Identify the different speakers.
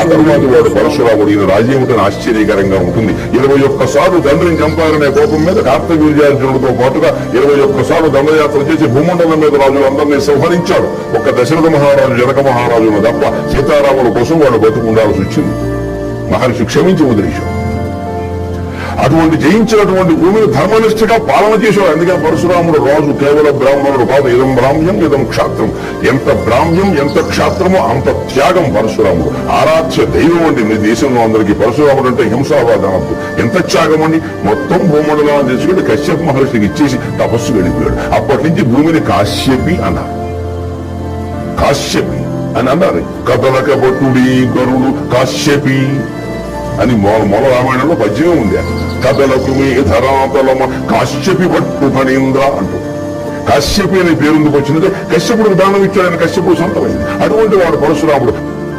Speaker 1: ఆ తరువాత వాడు పరశురాముడు ఈయన రాజేమిటని ఆశ్చర్యకరంగా ఉంటుంది. ఇరవై ఒక్కసార్లు తండ్రిని చంపారనే కోపం మీద కార్తవీర్యార్జునుడితో పాటుగా ఇరవై ఒక్కసార్లు దండయాత్ర చేసి భూమండలం మీద రాజు అందరినీ సంహరించాడు ఒక్క దశరథ మహారాజు జనక మహారాజును తప్ప సీతారాముల కోసం వాడు బతుకు ఉండాల్సి వచ్చింది. మహర్షి క్షమించి వదిలేశాడు అటువంటి జయించినటువంటి భూమిని ధర్మనిష్ఠగా పాలన చేశాడు అందుకే పరశురాముడు రాజు కేవలం బ్రాహ్మణుడు కాదు. ఇదం బ్రాహ్మ్యం ఇదం క్షాత్రం. ఎంత బ్రాహ్మ్యం ఎంత క్షాత్రమో అంత త్యాగం పరశురాముడు. ఆరాధ్య దైవం అండి. మీ దేశంలో అందరికీ పరశురాముడు అంటే హింసావాదనద్దు ఎంత త్యాగం అండి? మొత్తం భూమండలం చేసుకుంటే కశ్యప్ మహర్షికి ఇచ్చేసి తపస్సు వెళ్ళిపోయాడు అప్పటి నుంచి భూమిని కాశ్యపి అన్నారు. కాశ్యపి అని అన్నారు. కథలక భటుడి గరుడు కాశ్యపి అని మూల మూల రామాయణంలో పద్యమే ఉంది కదలకు మీ ధరాతలమ. కాశ్యపి పట్టు ఫణీంద్ర అంటూ. కాశ్యపి అనే పేరు ఎందుకు వచ్చిందంటే కశ్యపుడికి దానం ఇచ్చాడని కశ్యపుడు సొంతమైంది. అటువంటి వాడు పరశురాముడు.